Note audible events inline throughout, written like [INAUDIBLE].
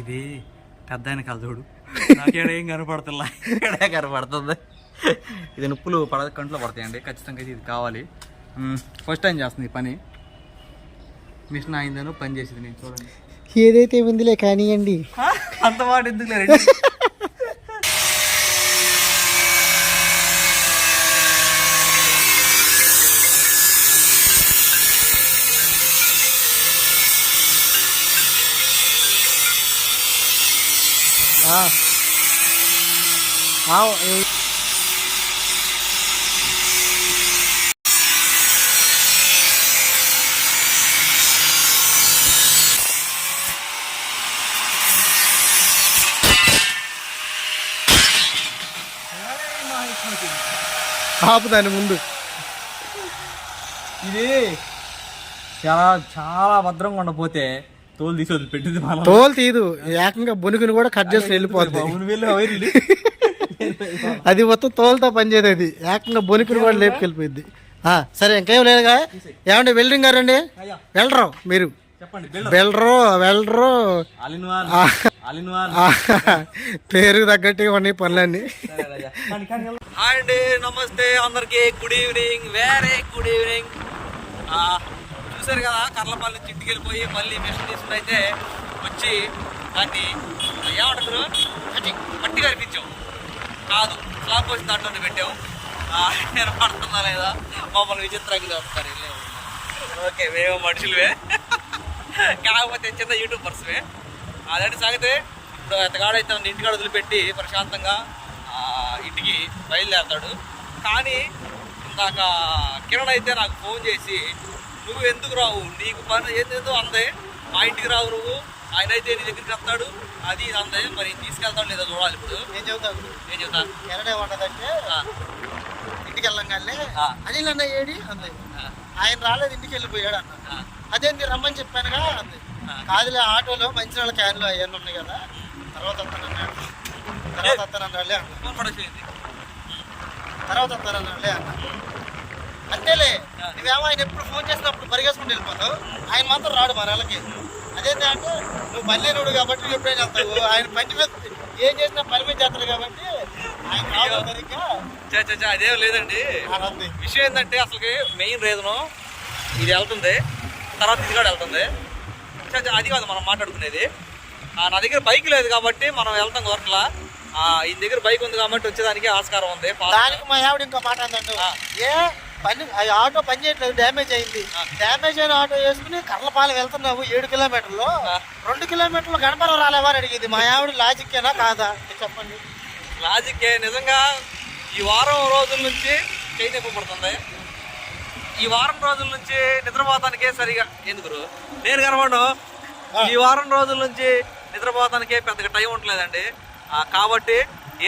ఇది పెద్ద ఆయన కలదోడు నాకేడేం కనపడుతుందా ఇక్కడే కనపడుతుంది. ఇది నొప్పులు పడ కంట్లో పడతాయండి. ఖచ్చితంగా ఇది కావాలి. ఫస్ట్ టైం చేస్తుంది ఈ పని. మిషన్ అయిందను పని చేసింది నేను చూడండి. ఏదైతే ఉందిలే కానివ్వండి అంత మాట ఎందుకు ఆపు దాని ముందు. ఇది చాలా చాలా భద్రంగా ఉండపోతే తోలు తీసి వదిలిపెట్టింది తోలు తీదు. ఏకంగా బొనుకుని కూడా కట్ చేసి వెళ్ళిపోద్ది. అవును వెళ్ళి వైర్లు అది మొత్తం తోలుతో పనిచేది అది. ఏకంగా బొనుకుని కూడా లేపుకెళ్ళిపోయింది ఆ, సరే ఇంకేం లేదుగా? ఏమండి వెల్డింగ్ గారండి అయ్యా. వెళ్ళరు మీరు? వెళ్ళరు వెళ్ళరు పేరుకు తగ్గట్టుగా ఉన్నాయి పనులన్నీ. హాయ్ అండి నమస్తే. అందరికి good evening. Very good evening. చూసారు కదా కర్లపల్లి నుంచి ఇంటికి వెళ్ళిపోయి మళ్ళీ మిషన్ తీసుకుని అయితే వచ్చి దాన్ని ఏమంటారు? మట్టి కనిపించాం కాదు స్లాబ్ పోసిన దాంట్లో పెట్టాం. నేను పడుతుందా లేదా? మమ్మల్ని విచిత్రంగా చూస్తారు ఓకే మేము మనుషులవే కాకపోతే చిన్న యూట్యూబర్స్వే అదంటే సాగితే? ఇప్పుడు అతగాడైతే నన్ను ఇంటికాడ వదిలిపెట్టి ప్రశాంతంగా ఇంటికి బయలుదేరతాడు. కానీ ఇందాక కిరణ్ అయితే నాకు ఫోన్ చేసి నువ్వు ఎందుకు రావు? నీకు పని ఏదేదో అందే. మా ఇంటికి రావు నువ్వు. ఆయన అయితే నీ దగ్గరికి వస్తాడు. అది ఇది అందే. మరి తీసుకెళ్తాడు లేదో చూడాలి ఇప్పుడు. ఏం చెబుతాను ఏం చెప్తా ఎరడే ఉండదంటే ఇంటికి వెళ్ళంగానే. అనిల్ అన్న ఏడి? అంది. ఆయన రాలేదు ఇంటికి వెళ్ళిపోయాడు అన్న అదేంటి రమ్మని చెప్పానుగా అంది. కాదులే ఆటోలో మంచినీళ్ళ క్యాన్లు అవన్నీ ఉన్నాయి కదా. తర్వాత వస్తానన్నాడు తర్వాత వస్తానన్నాడులే అన్న. తర్వాత వస్తానన్నాడులే అన్న. అంతేలే. నువ్వేమో ఆయన ఎప్పుడు ఫోన్ చేసినప్పుడు పరిగెత్తుకుంటూ వెళ్ళిపోతావు. ఆయన మాత్రం రాడు మన వాళ్ళకి. అదేంటి అంటే నువ్వు పల్లెనుడు కాబట్టి నువ్వు ఎప్పుడైనా చేస్తావు ఆయన పని మీద ఏం చేసినా పని మీద చేస్తాడు కాబట్టి ఆయన చా అదేం లేదండి. విషయం ఏంటంటే అసలుకి మెయిన్ రీజను ఇది వెళ్తుంది. తర్వాత ఇది కూడా వెళ్తుంది. అది కాదు మనం మాట్లాడుకునేది. ఆ, నా దగ్గర బైక్ లేదు కాబట్టి మనం వెళ్తాం కోరట్లా. ఈ దగ్గర బైక్ ఉంది కాబట్టి వచ్చేదానికి ఆస్కారం ఉంది. దానికి మా ఆవిడ ఇంకో మాట. ఏ? పని ఆటో పని చేయట్లేదు డ్యామేజ్ అయింది. డ్యామేజ్ అయిన ఆటో వేసుకుని కర్లపాలెం వెళ్తున్నావు ఏడు కిలోమీటర్లు. రెండు కిలోమీటర్లు గణపరం రాలేవా అని అడిగింది మా ఆవిడ లాజిక్కేనా కాదా? చెప్పండి. లాజిక్ నిజంగా ఈ వారం రోజుల నుంచి చేయి పడుతుంది. ఈ వారం రోజుల నుంచి నిద్రపోతానికే సరిగా ఎందుకు నేను కనబడు ఈ వారం రోజుల నుంచి నిద్రపోతానికే పెద్దగా టైం ఉండలేదండి. కాబట్టి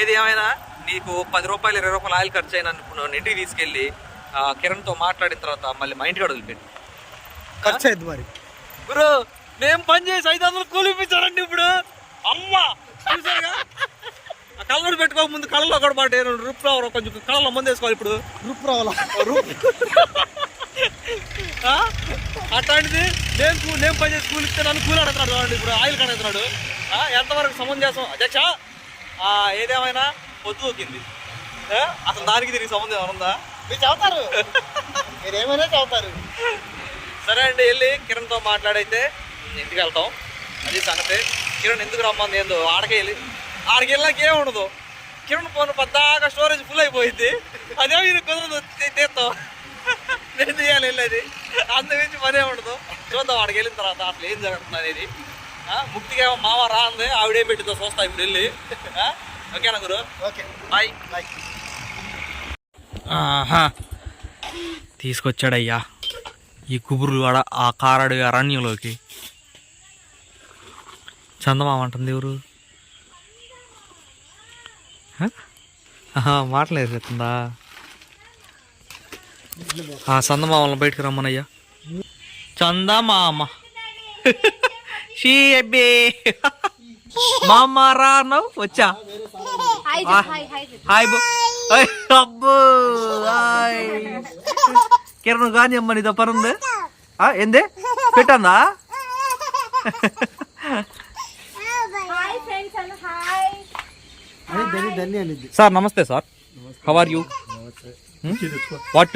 ఏది ఏమైనా నీకు పది రూపాయలు ఇరవై రూపాయలు ఆయిల్ ఖర్చు అయినా నన్ను ఇంటికి తీసుకెళ్ళి కిరణ్తో మాట్లాడిన తర్వాత మళ్ళీ మా ఇంటికి వదిలిపెట్టి ఖర్చు అయింది మరి. గురు మేము పని చేసి ఐదు వందలు కూలిపించారండి ఇప్పుడు. అమ్మా! చూసారుగా? ఆ కళ్ళను పెట్టుకో ముందు కళ్ళలో కూడా పాటే రూపులో కొంచెం కళ్ళలో ముందు వేసుకోవాలి ఇప్పుడు. రూప్ రావాలా? ఆ? అట్లాంటిది నేను నేను పని చేసి కూలి ఇస్తే నన్ను కూలి అడుగుతాడు చూడండి ఇప్పుడు ఆయిల్ కడుగుతున్నాడు ఎంతవరకు సమంజసం అధ్యక్ష ఆ, ఏదేమైనా పొద్దు ఊకింది ఆ? అసలు దానికి దీనికి సంబంధం ఏమైనా ఉందా? మీరు చదువుతారు? మీరు ఏమైనా చదువుతారు. సరే అండి వెళ్ళి కిరణ్తో మాట్లాడైతే ఇంటికి వెళ్తాం. అది సంగతి. కిరణ్ ఎందుకు రమ్మంది ఏందో ఆడకి వెళ్ళి. ఆడికి వెళ్ళాక ఏం ఉండదు. కిరణ్ ఫోన్ పద్దాగా స్టోరేజ్ ఫుల్ అయిపోయింది. అదేమో ఇది కుదరదు తీస్తాం నేను తీయాలి వెళ్ళేది. అందు మించి పనే ఉండదు. చూద్దాం ఆడికి వెళ్ళిన తర్వాత అసలు ఏం జరుగుతుంది అనేది. ఆ, ముక్తిగా ఏమో మామ రా అంది ఆవిడేం పెట్టిందో చూస్తా ఇప్పుడు వెళ్ళి. ఓకేనా గురు? ఓకే. బాయ్. బాయ్. ఆహా. తీసుకొచ్చాడయ్యా. ఈ కుబురు అడ ఆ కారడు అరణ్యంలోకి. చందమామ అంటుంది ఎవరు? మాటలేదు చెప్తుందా? ఆ చందమామలను బయటకు రమ్మనయ్యా. చందమామ. [LAUGHS] షీ అబ్బే. [LAUGHS] మా రా అన్నావు? వచ్చా? హాయ్ అబ్బో హాయ్. కిరణ్ కానీ అమ్మ నీతో పని ఉంది ఏంది? పెట్టందా? సార్ నమస్తే sir. How are you what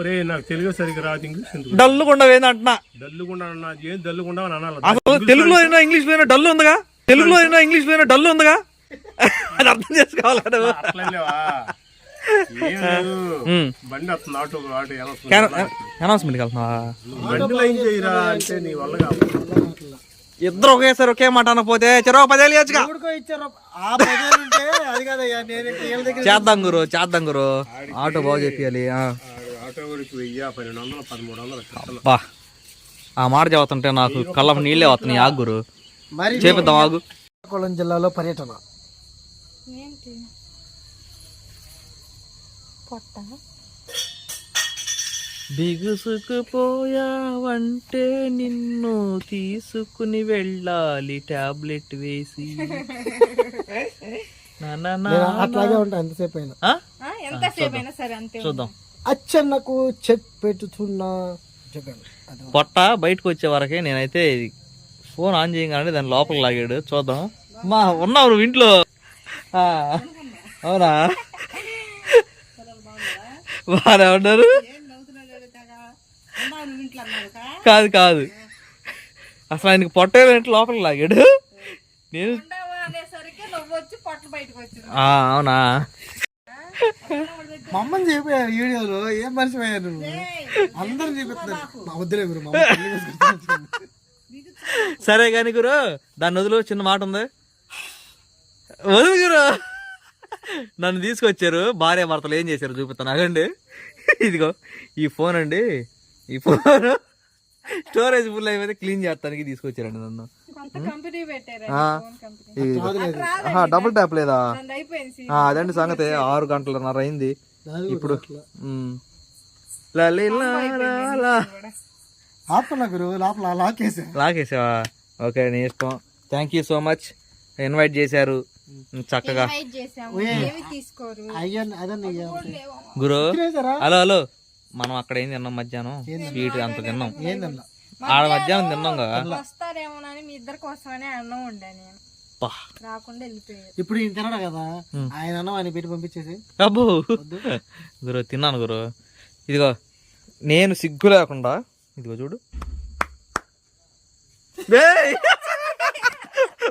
ఒరే నాకు తెలుగు సరిగ్గా రాదు ఇంగ్లీష్ ఎందుకు? డల్లుకుండా ఏందంటున్నా డల్లుకుండా అన్నా ఏం డల్లుకుండా అని అనాలి అసలు తెలుగులో అయినా ఇంగ్లీష్ అయినా డల్ ఉందిగా? తెలుగులో అయినా ఇంగ్లీష్ అయినా డల్ ఉందిగా? అది అర్థం చేసుకోవాలి నువ్వు. అట్లనేవా ఏం లేదు. ఉమ్. బండి వస్తుంది ఆటో ఆటో ఎలా వస్తుంది? అనౌన్స్మెంట్కి వెళ్తున్నావా బండి లైన్ చేయరా అంటే నీ వల్ల కాదు. ఇద్దరు ఒకేసారి ఒకే మాట అనకపోతే చెరవ పదేళ్ళు ఇవ్వచ్చుగా ఎవరికో ఇచ్చారు? ఆ పదివేలు ఉంటే అది కాదయ్యా నేను ఇంకా వీళ్ళ దగ్గర చేద్దాం గురు చేద్దాం గురు. ఆటో బాగు చెప్పాలి వెయ్యి పన్నెండు వందలు పదమూడు వందలు ఆ మాట చదువుతుంటే నాకు కళ్ళ నీళ్ళే వస్తున్నాయి ఆగు గురు మరి చేపిద్దాం ఆగు. శ్రీకాకుళం జిల్లాలో పర్యటన. బిగుసుకుపోయావంటే నిన్ను తీసుకుని వెళ్ళాలి టాబ్లెట్ వేసి. అట్లాగే ఉంటా ఎంతసేపు అయినా ఆ? ఆ, చూద్దాం. అచ్చన్నకు చెక్ పెట్టుతున్న జగన్. పొట్ట బయటకు వచ్చే వరకే నేనైతే ఫోన్ ఆన్ చేయగానే దాని లోపల లాగాడు. చూద్దాం. మా ఉన్నావు నువ్వు ఇంట్లో అవునా? బాగా ఉన్నారు కాదు కాదు. అసలు ఆయనకి పొట్ట లోపల లాగాడు? నేను ఉండవు అనేసరికి నువ్వు వచ్చి పొట్ట బయటకు వచ్చింది. ఆ, అవునా? మమ్మల్ని అమ్మని చెప్పారు వీడియోలో. ఏం మర్చిపోయారు నువ్వు? అందరూ చూపిస్తున్నారు మా వద్దులే గురు సరే కానీ గురు దాని వదులు చిన్న మాట ఉంది. వదులు గురు. నన్ను తీసుకొచ్చారు భార్య భర్తలు ఏం చేశారు చూపిస్తాను. అగండి ఇదిగో ఈ ఫోన్ అండి. ఈ ఫోన్. స్టోరేజ్ ఫుల్ అయిపోతే క్లీన్ చేస్తానికి తీసుకొచ్చారండి నన్ను. డబుల్ ట్యాప్ లేదా? అదండి సంగతి ఆరు గంటలన్నర అయింది. ఇప్పుడు అట్లా. ఉమ్. లలి లా లా లా. ఆపన్న గురు లోపల లాకేసా? లాగేసావా ఓకే నీ ఇష్టం. Thank you so much invite చేశారు. చక్కగా. ఇన్వైట్ చేసాము ఏమి తీసుకోరు? అయ్యా అదన్న గురు హలో హలో. మనం అక్కడ ఏం తిన్నాం మధ్యాహ్నం? స్వీట్ అంత తిన్నాం. ఆడ మధ్యాహ్నం తిన్నాం కదా. వస్తారేమోనని మీ ఇద్దరి కోసమనే అన్నం ఉండే నేను. రాకుండా ఇప్పుడు ఈయన తినడు కదా? ఆయన అన్నం ఆయన పెట్టి పంపించేసి అబ్బో. గురు తిన్నాను గురు. ఇదిగో నేను సిగ్గు లేకుండా ఇదిగో చూడు!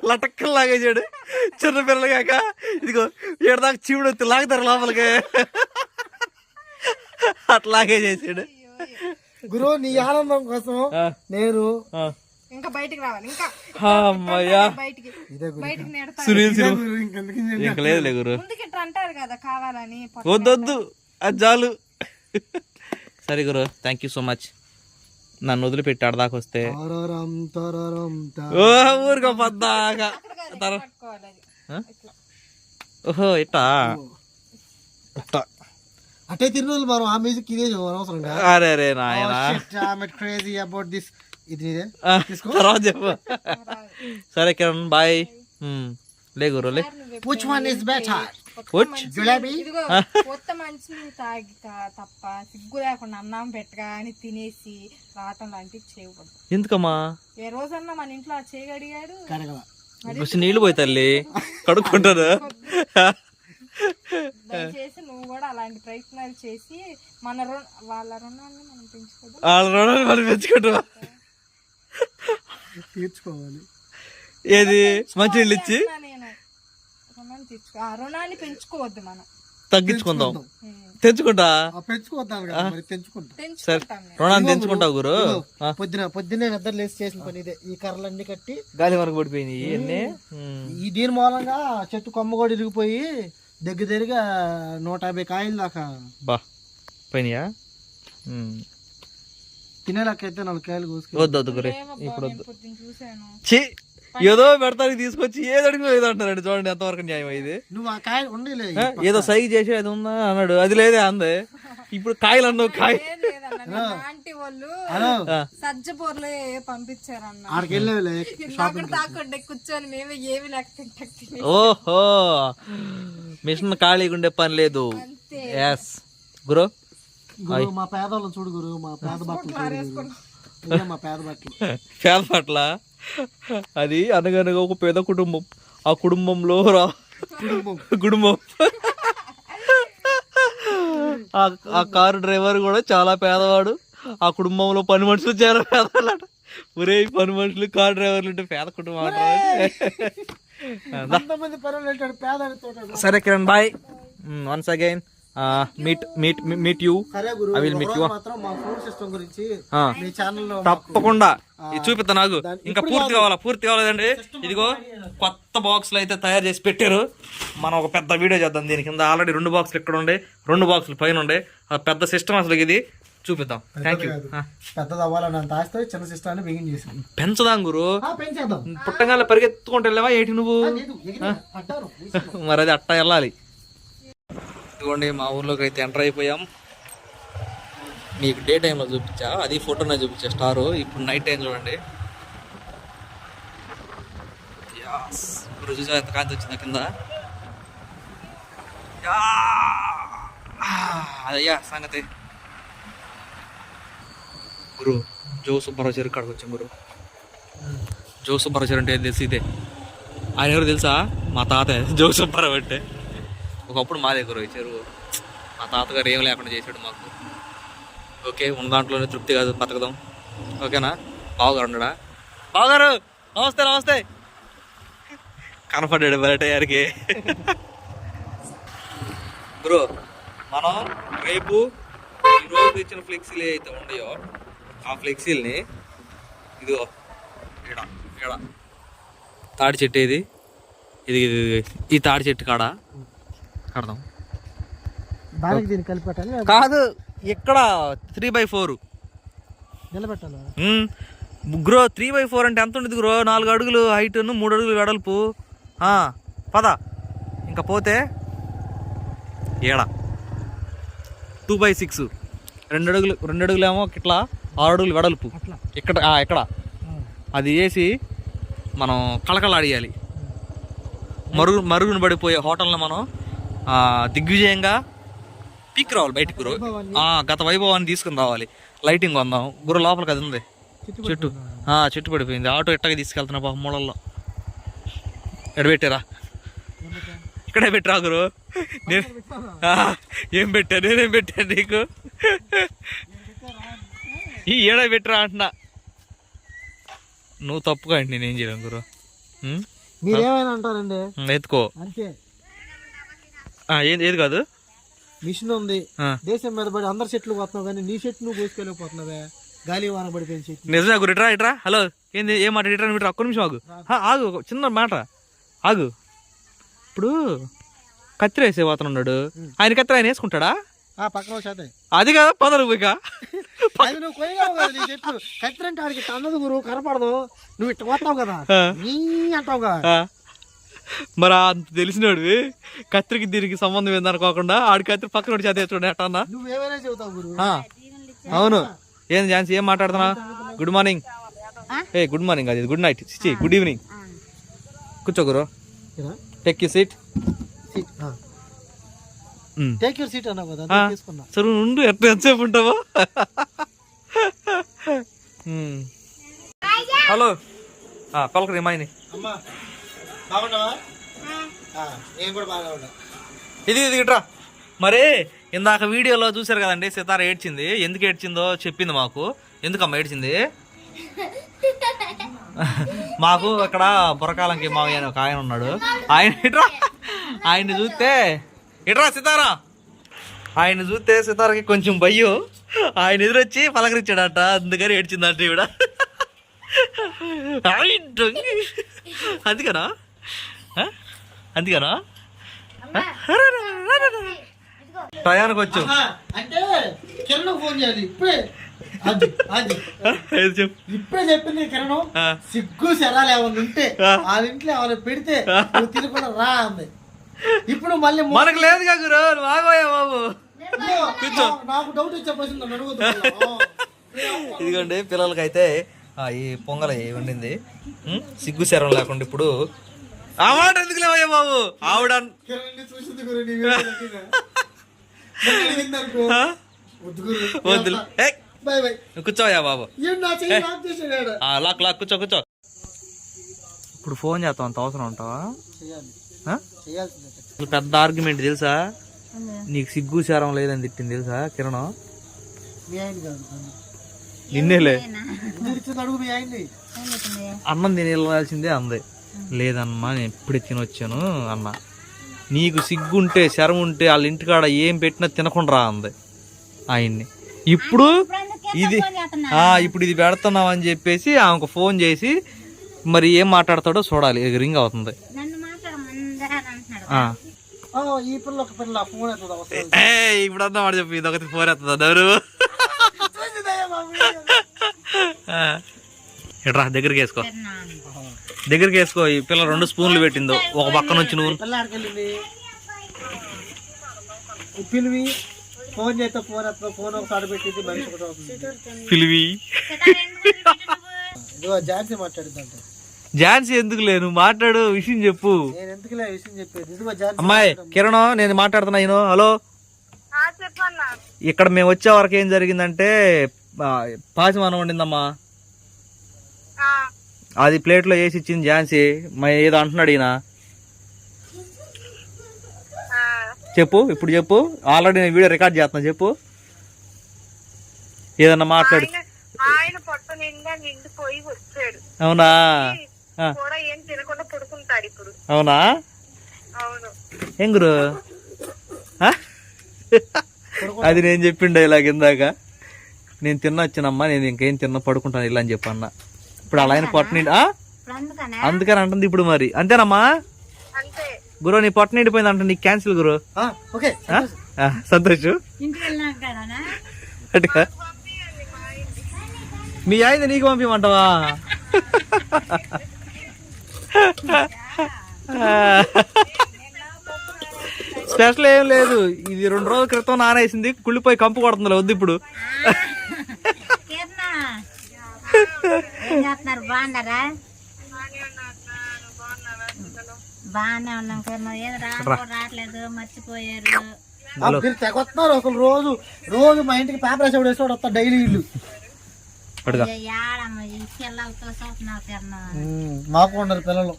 లటక్కలు లాగేసాడు చిన్న పిల్లగాక ఇదిగో ఏడదాకా చీవుడు వచ్చి లాగుతారు లోపలికి. అట్లాగే చేసాడు. గురు నీ ఆనందం కోసం నేను ఆ. ఇంకా బయటికి రావాలి. ఇంకా అమ్మయ్యా. బయటికి. ఇదే గురు. బయటికి నేడతా సునీల్ సినిమా. గురు ఇంకెందుకు ఇది? ఇంక లేదులే గురు. ముందుకి ఇట్లా అంటారు కదా కావాలని పొట్ట వద్దొద్దు అది చాలు. సరే గురు థ్యాంక్ యూ సో మచ్ నన్ను వదిలిపెట్టి ఆడదాకా వస్తే. ఊరుకో పద్దాకా? ఓహో ఇట్టా? ఇట్టా. అటే తిరిగి రోజులు మనం ఆ మ్యూజిక్ ఇదే అనవసరంగా అరే అరే నాయన. క్రేజీ అబౌట్ దిస్ ఇది తర్వాత చెప్పు. సరే కిరణ్ బాయ్. లే గురు లే. విచ్ వన్ ఇస్ బెటర్ గులాబీ ఇదిగో కొత్త మంచి తాగి తప్ప సిగ్గు లేకుండా అన్నం పెట్టగా అని తినేసి రావటం లాంటివి చేయకూడదు. ఎందుకమ్మా? ఏ రోజన్నా మన ఇంట్లో ఆ చేయగడిగాడు? వచ్చి నీళ్ళు పోయి తల్లి. కడుక్కుంటాను. దయచేసి నువ్వు కూడా అలాంటి ప్రయత్నాలు చేసి మన రుణ వాళ్ళ రుణాన్ని మనం పెంచుకోదాం. వాళ్ళ మనం పెంచుకుంటాం తీర్చుకోవాలి. ఏది? మంచి నీళ్ళు ఇచ్చి? అన్నా నేను రుణాన్ని తీర్చుకో ఆ రుణాన్ని పెంచుకోవద్దు మనం. తగ్గించుకుందాం. తెంచుకుంటా పెంచుకుంటాం. మేము. రుణాన్ని తెంచుకుంటావు గురు. పొద్దున పొద్దున్నే నిద్ర లేచి చేసిన పని ఇదే. ఈ కర్రలన్నీ కట్టి గాలి వరకు పడిపోయినాయి ఇవన్నీ. ఉమ్. ఈ దీని మూలంగా చెట్టు కొమ్మ కూడా ఇరిగిపోయి దగ్గర దగ్గరగా నూట యాభై కాయలు దాకా. బా పోయినాయా. తినేలాకైతే నాలుగు కాయలు కోసుకు వద్దు వద్దు గురే. ఇప్పుడు వద్దు. ఛీ! ఏదో పెడతానికి తీసుకొచ్చి ఏదో అడిగి ఏదో అంటారండి చూడండి ఎంతవరకు న్యాయం ఇది. నువ్వు ఆ కాయ ఉండలే ఏదో సైజ్ చేసి అది ఉందా అన్నాడు. అది లేదే అందే. ఇప్పుడు కాయలు అన్నావు కాయ ఆంటీ వాళ్ళు సజ్జ బోర్లే పంపించారన్న. అక్కడ తాకుండే కూర్చొని మేమే ఏమి ఓహో. మిషన్ ఖాళీగా ఉండే పని లేదు. ఎస్ గురు. గురు మా పేదవాళ్ళని చూడు గురు మా పేద బట్టలు మా పేద బట్టలు. [LAUGHS] పేద పట్ల అది అనగనగా ఒక పేద కుటుంబం. ఆ కుటుంబంలో రా కుటుంబం. ఆ- ఆ కారు డ్రైవర్ కూడా చాలా పేదవాడు. ఆ కుటుంబంలో పని మనుషులు చాలా పేదవాళ్ళట. ఒరే పని మనుషులు కార్ డ్రైవర్లు అంటే పేద కుటుంబం సరే Kiran bye once again meet meet meet you సరే గురు I will meet ఒకరోజు you. మాత్రం మా ఫోన్ సిస్టమ్ గురించి ఆ. మీ ఛానల్లో తప్పకుండా. చూపిస్తా నాకు. ఇంకా పూర్తి కావాలా? పూర్తి కావాలండి ఇదిగో కొత్త బాక్సులు అయితే తయారు చేసి పెట్టారు. మనం ఒక పెద్ద వీడియో చేద్దాం దీని కింద ఆల్రెడీ రెండు బాక్సులు ఇక్కడ ఉండే. రెండు బాక్సులు పైన ఉండే. పెద్ద సిస్టమ్ అసలు ఇది. చూపిద్దాం. థ్యాంక్ యూ పెద్దది అవ్వాలని ఆస్తే చిన్న సిస్టాన్ని బిగిన్ చేసాం పెంచుదాం గురు. పుట్టంగాల పరిగెత్తుకుంటూ వెళ్ళావా? ఏంటి నువ్వు. [LAUGHS] మరి అది అట్ట వెళ్ళాలి. ఇదిగోండి మా ఊర్లోకి అయితే ఎంటర్ అయిపోయాం. మీకు డే టైంలో చూపించా అది ఫోటోనే చూపించా స్టారు. ఇప్పుడు నైట్ టైం చూడండి. యాస్. ఇప్పుడు చూసా ఎంత కాంతి వచ్చిందా కింద? యా. అదయ్యా సంగతి. గురు జో సుబ్బారావు చెరుకు కాడికి వచ్చాం గురు. జో సుబ్బారావు చెరువు అంటే తెలిసి ఇదే? ఆయన ఎవరు తెలుసా? మా తాత జో సుబ్బారావు అంటే. ఒకప్పుడు మా దగ్గర ఈ చెరువు మా తాతగారు ఏం లేకుండా చేశాడు మాకు. ఓకే ఉన్న దాంట్లోనే తృప్తి కాదు బతకదాం. ఓకేనా? బావగారు ఉండడా బావగారు నమస్తే నమస్తే. కనపడ్డాడు బరటయ్యారికి బ్రో మనం రేపు ఈరోజు ఇచ్చిన ఫ్లెక్సీలు అయితే ఉన్నాయో ఆ ఫ్లెక్సీల్ని ఇదిగో ఇక్కడ ఇక్కడ. తాడి చెట్టు ఇది ఇది ఇది, ఇది. ఈ తాడి చెట్టు కాడ? కడదాం దానికి దీన్ని కలిపెట్టాలి కాదు ఇక్కడ త్రీ బై ఫోర్ నిలబెట్టాలి. గ్రో త్రీ బై ఫోర్ అంటే ఎంత ఉంటుంది గ్రో నాలుగు అడుగులు హైట్ మూడు అడుగులు వెడల్పు. పద. ఇంకా పోతే ఏడ? టూ బై సిక్స్ రెండు అడుగులు రెండు అడుగులేమో ఇట్లా ఆరు అడుగులు వెడల్పు. ఇక్కడ ఇక్కడ. అది వేసి మనం కళకళాడియాలి మరుగు మరుగున పడిపోయే హోటల్ని మనం దిగ్విజయంగా పీక్ రావాలి బయటికి గురు. ఆ, గత వైభవాన్ని తీసుకుని రావాలి. లైటింగ్ కొందాం. గురు లోపలికి అది ఉంది. చెట్టు. ఆ, చెట్టు పడిపోయింది. ఆటో ఇట్టగా తీసుకెళ్తున్నా పాపం మూలల్లో. ఎక్కడ పెట్టారా. ఇక్కడే పెట్టరా గురు. నేను ఏం పెట్టా? నేనేం పెట్టా నీకు? ఈ ఏడా పెట్టరా అంటున్నా. నువ్వు తప్పుగా అంటే నేనేం చేయలేను గురు? మీరేమైనా అంటారండి? ఎత్తుకో. అంతే. ఏది ఏది కాదు? మిషన్ ఉంది. దేశం మీద పడి అందరి చెట్లు పోతున్నావు కానీ నీ చెట్టు నువ్వు కోసుకెళ్ళిపోతున్నావే గాలి వాన పడిపోయిన నిజమే గురు ఇట్రా ఇట్రా. హలో ఏంది ఏం మాట ఇట్రా ఇట్రా. ఒక్క నిమిషం ఆగు. ఆగు చిన్న మాట. ఆగు. ఇప్పుడు కత్తిరి వేసే పోతున్నాడు ఆయన కత్తిరి ఆయన వేసుకుంటాడా? పక్కన అది కదా పదరు ఇక. [LAUGHS] నువ్వు కొయ్యగావు కదా నీ చెట్లు. కత్తిరంటే ఆడికి అన్నది గురువు కనపడదు. నువ్వు ఇట్ట పోతావు కదా. నీ అంటావుగా. ఆ. మరి అంత తెలిసినాడు కత్తిరికి దీనికి సంబంధం ఏందనుకోకుండా ఆడి కత్తిరి పక్కన చేత చూడండి అన్నా. అవును. ఏం ఝాన్సీ ఏం మాట్లాడుతున్నా? గుడ్ మార్నింగ్ ఏ గుడ్ మార్నింగ్ అది గుడ్ నైట్ చి గుడ్ ఈవినింగ్ కూర్చో గురు. Take you seat take your seat అన్నావు కదా సరే ఉండు ఎట్లా ఎంతసేపు ఉంటావో. హలో పలకరి మాయని. అమ్మా. బాగున్నావా? ఆ, నేను కూడా బాగా ఉన్నా. ఇది ఇది ఇట్రా. మరి ఇందాక వీడియోలో చూశారు కదండి సితార ఏడ్చింది. ఎందుకు ఏడ్చిందో చెప్పింది మాకు. ఎందుకమ్మా ఏడ్చింది? మాకు ఇక్కడ బురకాలంకి మావయ్య ఒక ఆయన ఉన్నాడు. ఆయన ఇట్రా. ఆయన్ని చూస్తే ఇట్రా సితారా. ఆయన చూస్తే సితారకి కొంచెం భయ్యం. ఆయన ఎదురొచ్చి పలకరించాడట. అందుకని ఏడ్చిందంట ఈవిడ. [LAUGHS] అందుకనా? అందుకనా? టయానికి వచ్చు ఆహా, అంటే కిరణ్ ఫోన్ చేయాలి. ఇప్పుడే. అది అది ఏది చెప్పు. ఇప్పుడే చెప్పింది కిరణ్. సిగ్గు శరాలు ఏమైనా ఉంటే ఆ. వాళ్ళ ఇంట్లో ఏమైనా పెడితే నువ్వు తినకుండా రా అంది. ఇప్పుడు మళ్ళీ మనకు లేదు గురు ఆగోయా బాబు. నాకు డౌట్ వచ్చే. [LAUGHS] ఇదిగోండి పిల్లలకైతే ఆ, ఈ పొంగల్ వండింది? సిగ్గు శరం లేకుండా ఇప్పుడు ఆ మాట ఎందుకు లేవయ్యా బాబు? ఆవిడ? వద్దు కూర్చోవయ్యా బాబు. లాక్ లాక్ లాక్ కూర్చో కూర్చో. ఇప్పుడు ఫోన్ చేస్తాం అంత అవసరం ఉంటావా? పెద్ద ఆర్గ్యుమెంట్ తెలుసా? నీకు సిగ్గు శారం లేదని తిట్టింది తెలుసా కిరణం. నిన్నేలే. అన్నం తిని వెళ్ళాల్సిందే అంది. లేదమ్మా నేను ఇప్పుడే తినొచ్చాను అన్న. నీకు సిగ్గుంటే శరం ఉంటే వాళ్ళ ఇంటికాడ ఏం పెట్టినా తినకుండా రా అంది ఆయన్ని. ఇప్పుడు ఇది ఆ ఇప్పుడు ఇది పెడుతున్నాం అని చెప్పేసి ఆమెకు ఫోన్ చేసి మరి ఏం మాట్లాడతాడో చూడాలి రింగ్ అవుతుంది. నన్ను మాట్లాడమందరా అంటున్నాడు ఆ. ఆ, ఈ పిల్ల ఒక పిల్ల ఫోన్ ఎత్తదు అవసరం ఏ ఇప్పుడు అంతా మాట చెప్పి ఇదొకటి ఫోన్ ఎత్తుంది ఎవరు ఎట్రా దగ్గరికి వేసుకో. దగ్గరికి వేసుకో ఈ పిల్ల రెండు స్పూన్లు పెట్టిందో. ఒక పక్క నుంచి నువ్వు. పిల్ల ఆడికెళ్ళింది ఈ పిలివి ఫోన్ చేస్తే ఫోన్ ఫోన్ ఒకసారి పెట్టింది మనిషి పిలివి ఝాన్సీ మాట్లాడిందంట ఝాన్సీ ఎందుకు లేను? మాట్లాడు విషయం చెప్పు. నేను ఎందుకులే విషయం చెప్పేది? అమ్మాయి కిరణ్ నేను మాట్లాడుతున్నా ఈయన. హలో? ఇక్కడ మేము వచ్చే వరకు ఏం జరిగిందంటే పాచిమానం వండిందమ్మా. అది ప్లేట్లో వేసి ఇచ్చింది ఝాన్సీ. మరి ఏదో అంటున్నాడు ఈయన. చెప్పు ఇప్పుడు చెప్పు. ఆల్రెడీ నేను వీడియో రికార్డ్ చేస్తున్నా చెప్పు. ఏదన్నా మాట్లాడు. ఆయన పొట్ట నిండా నిండిపోయి వచ్చాడు. అవునా? ఆ, కూడా ఏం తినకుండా పడుకుంటాడు ఇప్పుడు. అవునా? అవును. ఏం గురు? ఆ? అది నేను చెప్పిండే ఇలాగ ఇందాక. నేను తిన్న వచ్చినమ్మా నేను ఇంకేం తిన్న పడుకుంటాను ఇలా అని చెప్పన్న. ఇప్పుడు అలా ఆయన పొట్ట నిండి ఆ? ఇప్పుడు అందుకనే? అందుకని అంటుంది ఇప్పుడు మరి. అంతేనమ్మా? అంతే. గురు నీ పొట్ట నిండిపోయింది అంటే నీకు క్యాన్సిల్ గురు. ఆ, ఓకే. ఆ? ఆ, సంతోష్. మీ ఆయన నీకు పంపించమంటావా స్పెషల్ ఏం లేదు. ఇది రెండు రోజుల క్రితం నానేసింది. కుళ్ళిపోయి కంపు కొడుతుంది వద్దు ఇప్పుడు. ఏం చేస్తున్నారు? బాగున్నారా? బాగానే ఉన్నాం కిరణ్ ఏదో రా. రావట్లేదు. మర్చిపోయారు. తెగొస్తున్నారు అసలు రోజు. రోజు మా ఇంటికి పేపర్ వేసి వేసేవాడు వస్తా డైలీ ఇల్లు. మాకు ఉండరు పిల్లలు.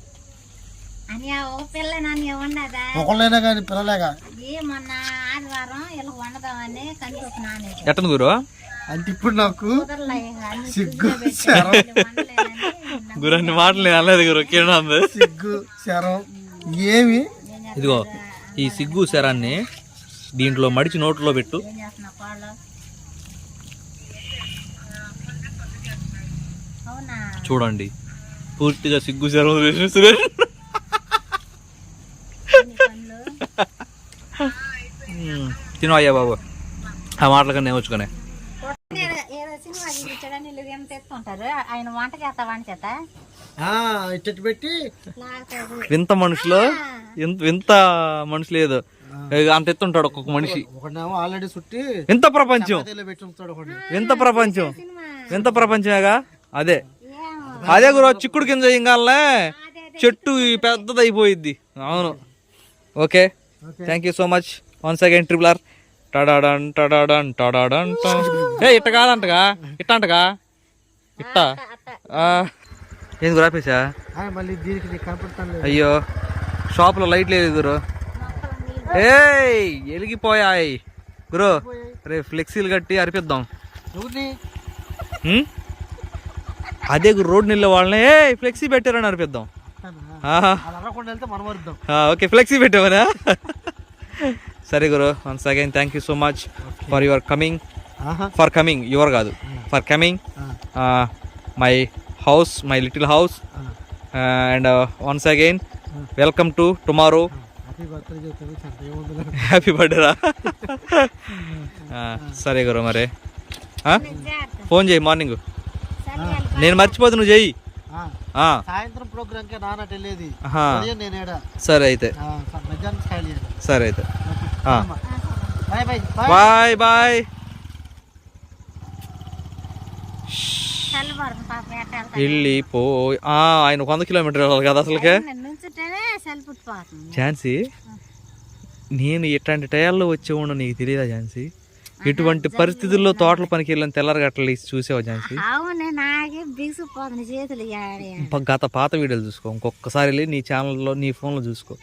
అని ఆ ఓ పిల్ల నన్ను ఉండదా ఒకళ్ళైనా కానీ పిల్లలేగా? ఏ మొన్న ఆదివారం ఇలా వండదామని కందిపప్పు నానేది ఎట్టను గురు? అంటే ఇప్పుడు నాకు సిగ్గు శరం. గురు అన్ని మాటలు అనలేదు గురు కిరణ్ సిగ్గు శరం ఏమి? ఇదిగో ఈ సిగ్గు శరాన్ని దీంట్లో మడిచి నోట్లో పెట్టు. చూడండి. పూర్తిగా సిగ్గు శరం సురేష్ ఎన్ని పనులు. మ్మ్. తిను అయ్యా బాబు. ఆ మాటల కన్నా వచ్చుకునే ఏదో ఏదో సినిమా చూపించడానికి తెచ్చుకుంటారు ఆయన వంట చేస్తా వంట చేత? ఆ, ఇట్టటి పెట్టి వింత మనుషులు? వింత మనుషులు ఇక అంత ఎత్తుంటాడు ఒక్కొక్క మనిషి. ఆల్రెడీ చుట్టి వింత ప్రపంచం. వింత ప్రపంచం. వింత ప్రపంచమేగా? అదే. అదే గురు చిక్కుడు కింద ఇంకాలనే చెట్టు ఈ పెద్దది అయిపోయిద్ది అవును. Okay. Thank you so much once again ట్రిపులర్ టడాడన్ టడాడన్ టడాడన్ టా. ఏ ఇట్ట కాదంటగా? ఇట్ట అంటగా ఇట్ట. మళ్ళీ దీనికి కనపడతాను లేదు అయ్యో షాప్లో లైట్ లేదు గురు ఏయ్ ఎలిగిపోయాయి. గురు రే ఫ్లెక్సీలు కట్టి అరిపిద్దాం? అదే గురు రోడ్ నిల్ల వాళ్ళని ఏ ఫ్లెక్సీ పెట్టారని అరిపిద్దాం. ఓకే ఫ్లెక్సీ పెట్టావనా సరే గురు once again thank you so much for your coming for coming your కాదు. ఫర్ కమింగ్ ఆ, my house my little house. And once again welcome to tomorrow happy బర్త్డేరా సరే గురు మరి? ఫోన్ చేయి మార్నింగ్ నేను మర్చిపోతే నువ్వు చెయ్యి సాయంత్రం ప్రోగ్రామ్కి నేను సరే అయితే. సరే అయితే. Bye bye bye bye bye చల్లబడుతుంది పాప ఎట్ట వెళ్ళిపో ఆయన వంద కిలోమీటర్ వెళ్ళాలి కదా అసలుకే. ఝాన్సీ నేను ఇట్లాంటి టయాల్లో వచ్చేవాడు నీకు తెలియదా ఝాన్సీ? ఇటువంటి పరిస్థితుల్లో తోటల పనికి వెళ్ళిన తెల్లరగట్టలు చూసావా ఝాన్సీ? గత పాత వీడియోలు చూసుకో ఇంకొకసారి వెళ్ళి నీ ఛానల్లో నీ ఫోన్లో చూసుకో.